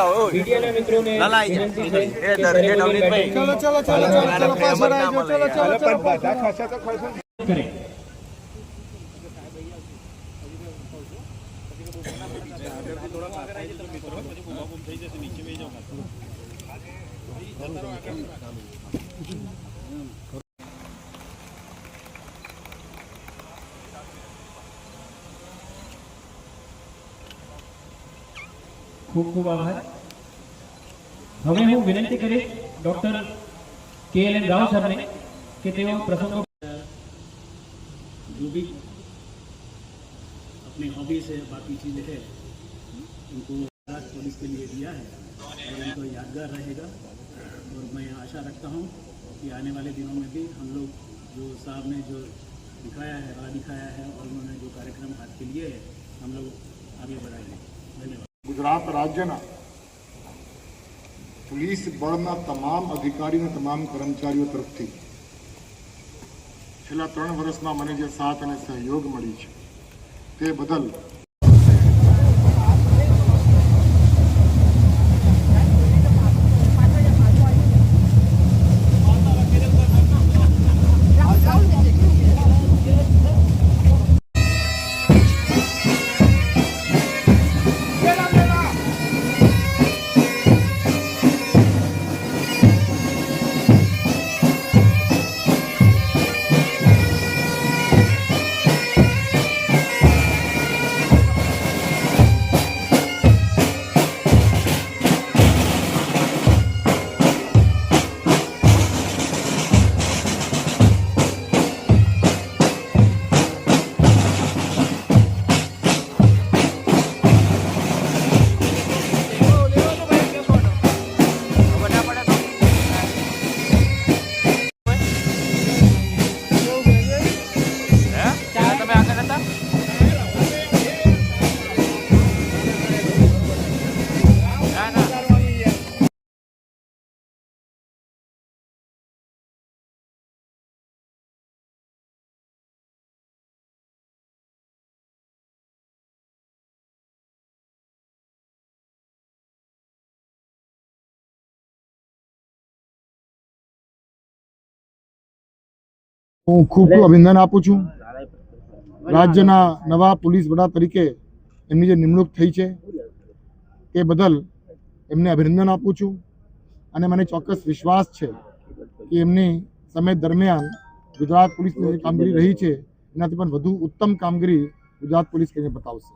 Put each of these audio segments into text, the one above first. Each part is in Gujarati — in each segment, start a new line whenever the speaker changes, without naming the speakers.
જાઓ ઓય.
મીડિયાના મિત્રોને
એ દર- એ નવનીતભાઈ.
ચલો ચલો ચલો ચલો પાછળ આવજો. ચલો ચલો ચલો
કરે. ખૂબ ખૂબ આભાર હવે હું વિનંતી કરીશ ડોક્ટર કે એલ એન રાવ સરને કે તેઓ પ્રસંગો
जो भी अपने हॉबी से बाकी चीज़ें है उनको राज पुलिस के लिए दिया है और उनको यादगार रहेगा और मैं आशा रखता हूँ कि आने वाले दिनों में भी हम लोग जो साहब ने जो दिखाया है राह दिखाया है और उन्होंने जो कार्यक्रम हाथ के लिए है हम लोग आगे बढ़ाएंगे धन्यवाद
ગુજરાત રાજ્યના પોલીસ બળના તમામ અધિકારી અને તમામ કર્મચારીઓ તરફથી છેલ્લા ત્રણ વર્ષમાં મને જે સાથ અને સહયોગ મળી છે તે બદલ
હું
ખૂબ ખૂબ અભિનંદન આપું છું. રાજ્યના નવા પોલીસ વડા તરીકે એમની જે નિમણૂક થઈ છે તે બદલ એમને અભિનંદન આપું છું અને મને ચોક્કસ વિશ્વાસ છે કે એમની સમય દરમિયાન ગુજરાત પોલીસની જે કામગીરી રહી છે એનાથી પણ વધુ ઉત્તમ કામગીરી ગુજરાત પોલીસ કરીને બતાવશે.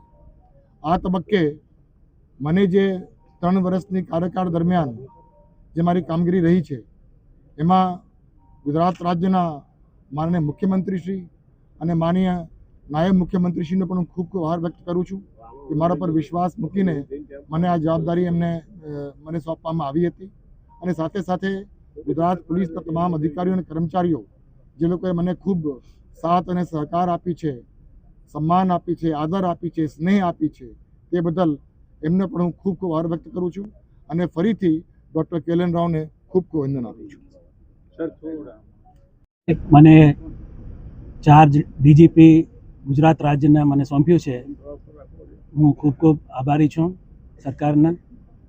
આ તબક્કે મને જે ત્રણ વર્ષની કાર્યકાળ દરમિયાન જે મારી કામગીરી રહી છે એમાં ગુજરાત રાજ્યના માનનીય મુખ્યમંત્રીશ્રી અને માનીય નાયબ મુખ્યમંત્રીશ્રીનો પણ હું ખૂબ ખૂબ આભાર વ્યક્ત કરું છું કે મારા પર વિશ્વાસ મૂકીને મને આ જવાબદારી એમને મને સોંપવામાં આવી હતી. અને સાથે સાથે ગુજરાત પોલીસના તમામ અધિકારીઓ અને કર્મચારીઓ, જે લોકોએ મને ખૂબ સાથ અને સહકાર આપી છે, સન્માન આપી છે, આદર આપી છે, સ્નેહ આપી છે, તે બદલ એમને પણ હું ખૂબ ખૂબ આભાર વ્યક્ત કરું છું. અને ફરીથી ડૉક્ટર કેલન રાવને ખૂબ ખૂબ વંદન આપું છું.
મને ચાર્જ ડીજીપી ગુજરાત રાજ્યને મને સોંપ્યું છે. હું ખૂબ ખૂબ આભારી છું સરકારને.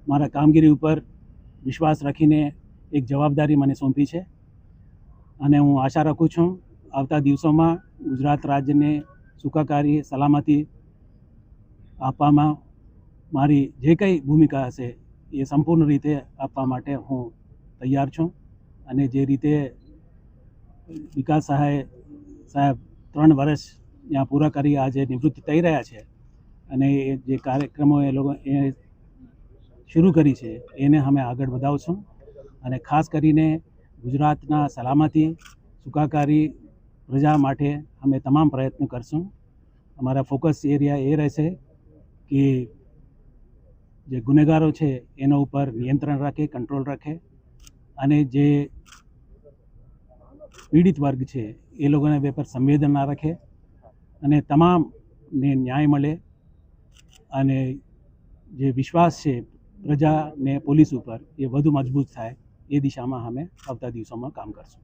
મારા કામગીરી ઉપર વિશ્વાસ રાખીને એક જવાબદારી મને સોંપી છે અને હું આશા રાખું છું આવતા દિવસોમાં ગુજરાત રાજ્યને સુખાકારી, સલામતી આપવામાં મારી જે કંઈ ભૂમિકા હશે એ સંપૂર્ણ રીતે આપવા માટે હું તૈયાર છું અને જે રીતે વિકાસ સહાય સાહેબ ત્રણ વર્ષ ત્યાં પૂરા કરી આજે નિવૃત્ત થઈ રહ્યા છે અને એ જે કાર્યક્રમો એ લોકો એ શરૂ કરી છે, એને અમે આગળ વધાવશું. અને ખાસ કરીને ગુજરાતના સલામતી, સુખાકારી પ્રજા માટે અમે તમામ પ્રયત્નો કરશું. અમારા ફોકસ એરિયા એ રહેશે કે જે ગુનેગારો છે, એના ઉપર નિયંત્રણ રાખે, કંટ્રોલ રાખે અને જે પીડિત વર્ગ છે, એ લોકોને બે પર સંવેદન રાખે અને તમામને ન્યાય મળે અને જે વિશ્વાસ છે પ્રજાને પોલીસ ઉપર એ વધુ મજબૂત થાય એ દિશામાં અમે આવતા દિવસોમાં કામ કરશું.